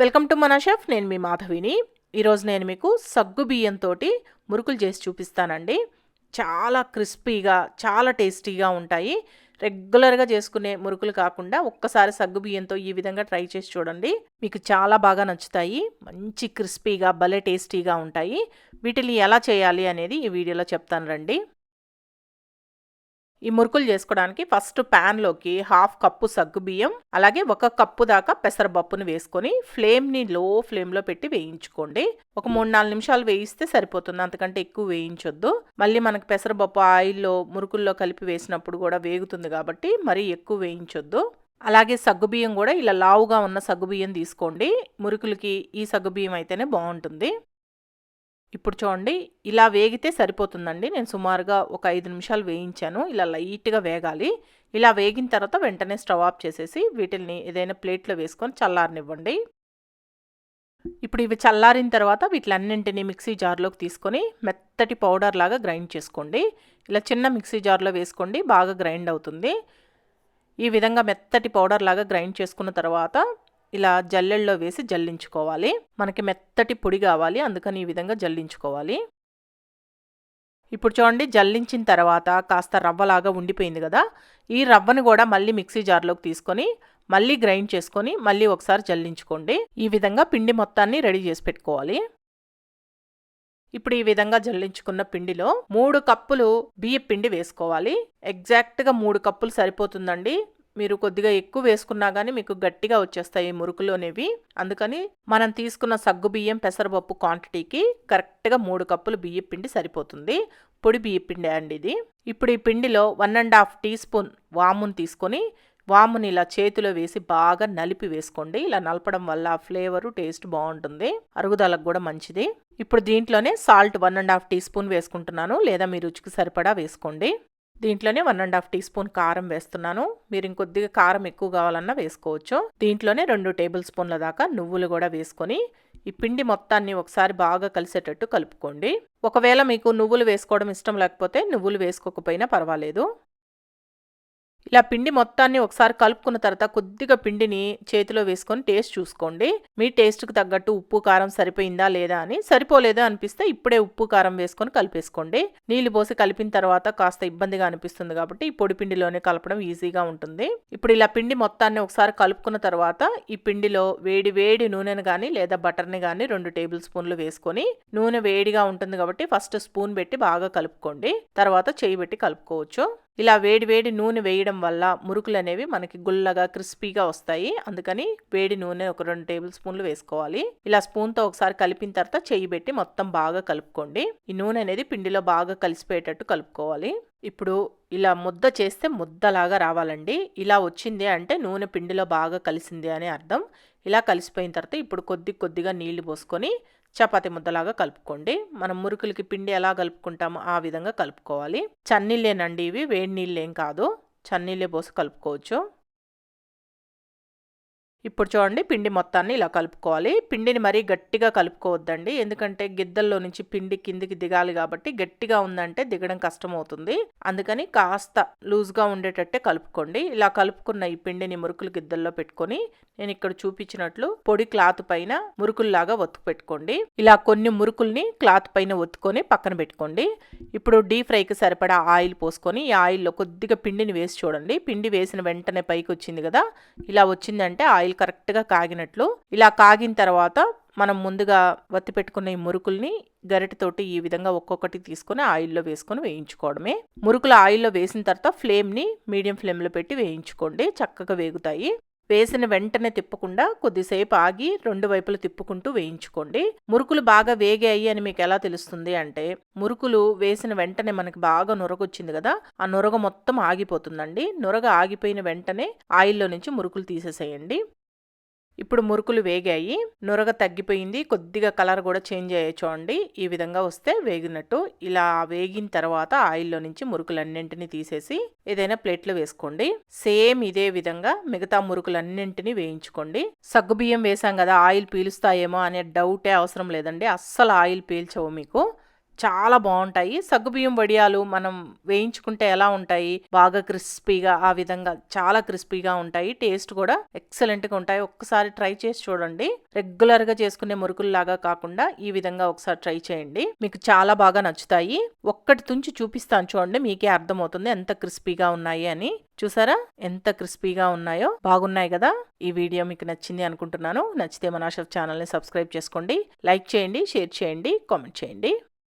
Welcome to మన chef నేను మీ మాధవిని. ఈరోజు నేను మీకు సగ్గు బియ్యంతో మురుకులు చేసి చూపిస్తానండి. చాలా క్రిస్పీగా చాలా టేస్టీగా ఉంటాయి. రెగ్యులర్గా చేసుకునే మురుకులు కాకుండా ఒక్కసారి సగ్గు బియ్యంతో ఈ విధంగా ట్రై చేసి చూడండి. మీకు చాలా బాగా నచ్చుతాయి. మంచి క్రిస్పీగా భలే టేస్టీగా ఉంటాయి. వీటిని ఎలా చేయాలి అనేది ఈ వీడియోలో చెప్తాను రండి. ఈ మురుకులు చేసుకోవడానికి ఫస్ట్ ప్యాన్లోకి హాఫ్ కప్పు సగ్గు బియ్యం అలాగే ఒక కప్పు దాకా పెసరపప్పును వేసుకొని ఫ్లేమ్ని లో ఫ్లేమ్లో పెట్టి వేయించుకోండి. ఒక మూడు నాలుగు నిమిషాలు వేయిస్తే సరిపోతుంది అంతకంటే ఎక్కువ వేయించొద్దు. మళ్ళీ మనకి పెసరపప్పు ఆయిల్లో మురుకుల్లో కలిపి వేసినప్పుడు కూడా వేగుతుంది కాబట్టి మరీ ఎక్కువ వేయించొద్దు. అలాగే సగ్గుబియ్యం కూడా ఇలా లావుగా ఉన్న సగ్గుబియ్యం తీసుకోండి. మురుకులకి ఈ సగ్గుబియ్యం అయితేనే బాగుంటుంది. ఇప్పుడు చూడండి ఇలా వేగితే సరిపోతుందండి. నేను సుమారుగా ఒక ఐదు నిమిషాలు వేయించాను. ఇలా లైట్గా వేగాలి. ఇలా వేగిన తర్వాత వెంటనే స్టవ్ ఆఫ్ చేసేసి వీటిల్ని ఏదైనా ప్లేట్లో వేసుకొని చల్లారనివ్వండి. ఇప్పుడు ఇవి చల్లారిన తర్వాత వీటిలన్నింటినీ మిక్సీ జార్లోకి తీసుకొని మెత్తటి పౌడర్ లాగా గ్రైండ్ చేసుకోండి. ఇలా చిన్న మిక్సీ జార్లో వేసుకోండి. బాగా గ్రైండ్ అవుతుంది. ఈ విధంగా మెత్తటి పౌడర్ లాగా గ్రైండ్ చేసుకున్న తర్వాత ఇలా జల్లెల్లో వేసి జల్లించుకోవాలి. మనకి మెత్తటి పొడి కావాలి. అందుకని ఈ విధంగా జల్లించుకోవాలి. ఇప్పుడు చూడండి జల్లించిన తర్వాత కాస్త రవ్వలాగా ఉండిపోయింది కదా. ఈ రవ్వను కూడా మళ్ళీ మిక్సీ జార్లోకి తీసుకొని మళ్ళీ గ్రైండ్ చేసుకొని మళ్ళీ ఒకసారి జల్లించుకోండి. ఈ విధంగా పిండి మొత్తాన్ని రెడీ చేసి పెట్టుకోవాలి. ఇప్పుడు ఈ విధంగా జల్లించుకున్న పిండిలో మూడు కప్పులు బియ్య పిండి వేసుకోవాలి. ఎగ్జాక్ట్గా మూడు కప్పులు సరిపోతుందండి. మీరు కొద్దిగా ఎక్కువ వేసుకున్నా కానీ మీకు గట్టిగా వచ్చేస్తాయి మురుకులు అనేవి. అందుకని మనం తీసుకున్న సగ్గు బియ్యం పెసరపప్పు క్వాంటిటీకి కరెక్ట్గా మూడు కప్పులు బియ్య పిండి సరిపోతుంది. పొడి బియ్య పిండి అండి ఇది. ఇప్పుడు ఈ పిండిలో one and half teaspoon వామును తీసుకొని వాముని ఇలా చేతిలో వేసి బాగా నలిపి వేసుకోండి. ఇలా నలపడం వల్ల ఫ్లేవరు టేస్ట్ బాగుంటుంది. అరుగుదలకు కూడా మంచిది. ఇప్పుడు దీంట్లోనే salt one and half teaspoon వేసుకుంటున్నాను. లేదా మీ రుచికి సరిపడా వేసుకోండి. దీంట్లోనే one and half teaspoon కారం వేస్తున్నాను. మీరు ఇంకొద్దిగా కారం ఎక్కువ కావాలన్నా వేసుకోవచ్చు. దీంట్లోనే రెండు టేబుల్ స్పూన్ల దాకా నువ్వులు కూడా వేసుకొని ఈ పిండి మొత్తాన్ని ఒకసారి బాగా కలిసేటట్టు కలుపుకోండి. ఒకవేళ మీకు నువ్వులు వేసుకోవడం ఇష్టం లేకపోతే నువ్వులు వేసుకోకపోయినా పర్వాలేదు. ఇలా పిండి మొత్తాన్ని ఒకసారి కలుపుకున్న తర్వాత కొద్దిగా పిండిని చేతిలో వేసుకొని టేస్ట్ చూసుకోండి. మీ టేస్ట్కి తగ్గట్టు ఉప్పు కారం సరిపోయిందా లేదా అని. సరిపోలేదా అనిపిస్తే ఇప్పుడే ఉప్పు కారం వేసుకొని కలిపేసుకోండి. నీళ్ళు పోసి కలిపిన తర్వాత కాస్త ఇబ్బందిగా అనిపిస్తుంది కాబట్టి ఈ పొడి పిండిలోనే కలపడం ఈజీగా ఉంటుంది. ఇప్పుడు ఇలా పిండి మొత్తాన్ని ఒకసారి కలుపుకున్న తర్వాత ఈ పిండిలో వేడి వేడి నూనెను కానీ లేదా బటర్ని కానీ రెండు టేబుల్ స్పూన్లు వేసుకొని నూనె వేడిగా ఉంటుంది కాబట్టి ఫస్ట్ స్పూన్ పెట్టి బాగా కలుపుకోండి. తర్వాత చేయి పెట్టి కలుపుకోవచ్చు. ఇలా వేడి వేడి నూనె వేయడం వల్ల మురుకులు అనేవి మనకి గుల్లగా క్రిస్పీగా వస్తాయి. అందుకని వేడి నూనె ఒక రెండు టేబుల్ స్పూన్లు వేసుకోవాలి. ఇలా స్పూన్తో ఒకసారి కలిపిన తర్వాత చెయ్యి పెట్టి మొత్తం బాగా కలుపుకోండి. ఈ నూనె అనేది పిండిలో బాగా కలిసిపోయేటట్టు కలుపుకోవాలి. ఇప్పుడు ఇలా ముద్ద చేస్తే ముద్దలాగా రావాలండి. ఇలా వచ్చింది అంటే నూనె పిండిలో బాగా కలిసింది అని అర్థం. ఇలా కలిసిపోయిన తర్వాత ఇప్పుడు కొద్ది కొద్దిగా నీళ్ళు పోసుకొని చపాతి ముద్దలాగా కలుపుకోండి. మనం మురుకులకి పిండి ఎలా కలుపుకుంటామో ఆ విధంగా కలుపుకోవాలి. చన్నీళ్ళేనండి ఇవి వేడి నీళ్ళేం కాదు. చన్నీళ్ళే పోసి కలుపుకోవచ్చు. ఇప్పుడు చూడండి పిండి మొత్తాన్ని ఇలా కలుపుకోవాలి. పిండిని మరీ గట్టిగా కలుపుకోవద్దండి. ఎందుకంటే గిద్దల్లో నుంచి పిండి కిందికి దిగాలి కాబట్టి గట్టిగా ఉందంటే దిగడం కష్టం అవుతుంది అందుకని కాస్త లూజ్గా ఉండేటట్టే కలుపుకోండి. ఇలా కలుపుకున్న ఈ పిండిని మురుకులు గిద్దల్లో పెట్టుకొని నేను ఇక్కడ చూపించినట్లు పొడి క్లాత్ పైన మురుకుల్లాగా ఒత్తుకు పెట్టుకోండి. ఇలా కొన్ని మురుకుల్ని క్లాత్ పైన ఒత్తుకొని పక్కన పెట్టుకోండి. ఇప్పుడు డీప్ ఫ్రైకి సరిపడా ఆయిల్ పోసుకొని ఈ ఆయిల్లో కొద్దిగా పిండిని వేసి చూడండి. పిండి వేసిన వెంటనే పైకి వచ్చింది కదా ఇలా వచ్చిందంటే ఆయిల్ కరెక్ట్గా కాగినట్లు ఇలా కాగిన తర్వాత మనం ముందుగా వత్తి పెట్టుకున్న ఈ మురుకుల్ని గరిటతోటి ఈ విధంగా ఒక్కొక్కటి తీసుకొని ఆయిల్లో వేసుకొని వేయించుకోవడమే. మురుకులు ఆయిల్లో వేసిన తర్వాత ఫ్లేమ్ని మీడియం ఫ్లేమ్లో పెట్టి వేయించుకోండి. చక్కగా వేగుతాయి. వేసిన వెంటనే తిప్పకుండా కొద్దిసేపు ఆగి రెండు వైపులు తిప్పుకుంటూ వేయించుకోండి. మురుకులు బాగా వేగాయి అని మీకు ఎలా తెలుస్తుంది అంటే మురుకులు వేసిన వెంటనే మనకి బాగా నొరగొచ్చింది కదా ఆ నొరగ మొత్తం ఆగిపోతుందండి. నొరగ ఆగిపోయిన వెంటనే ఆయిల్లో నుంచి మురుకులు తీసేసేయండి. ఇప్పుడు మురుకులు వేగాయి. నురగ తగ్గిపోయింది. కొద్దిగా కలర్ కూడా చేంజ్ అయ్యే చూడండి. ఈ విధంగా వస్తే వేగినట్టు. ఇలా వేగిన తర్వాత ఆయిల్లో నుంచి మురుకులన్నింటినీ తీసేసి ఏదైనా ప్లేట్లో వేసుకోండి. సేమ్ ఇదే విధంగా మిగతా మురుకులన్నింటినీ వేయించుకోండి. సగ్గుబియ్యం వేసాం కదా ఆయిల్ పీలుస్తాయేమో అనే డౌటే అవసరం లేదండి. అస్సలు ఆయిల్ పీల్చవు మీకు. చాలా బాగుంటాయి. సగ్గుబియ్యం వడియాలు మనం వేయించుకుంటే ఎలా ఉంటాయి? బాగా క్రిస్పీగా ఆ విధంగా చాలా క్రిస్పీగా ఉంటాయి. టేస్ట్ కూడా ఎక్సలెంట్గా ఉంటాయి. ఒక్కసారి ట్రై చేసి చూడండి. రెగ్యులర్గా చేసుకునే మురుకుల్లాగా కాకుండా ఈ విధంగా ఒకసారి ట్రై చేయండి. మీకు చాలా బాగా నచ్చుతాయి. ఒక్కటి తుంచి చూపిస్తాను చూడండి. మీకే అర్థమవుతుంది. ఎంత క్రిస్పీగా ఉన్నాయి అని. చూసారా? ఎంత క్రిస్పీగా ఉన్నాయో. బాగున్నాయి కదా? ఈ వీడియో మీకు నచ్చింది అనుకుంటున్నాను. నచ్చితే మన షెఫ్ ఛానల్ని సబ్స్క్రైబ్ చేసుకోండి. లైక్ చేయండి షేర్ చేయండి కామెంట్ చేయండి.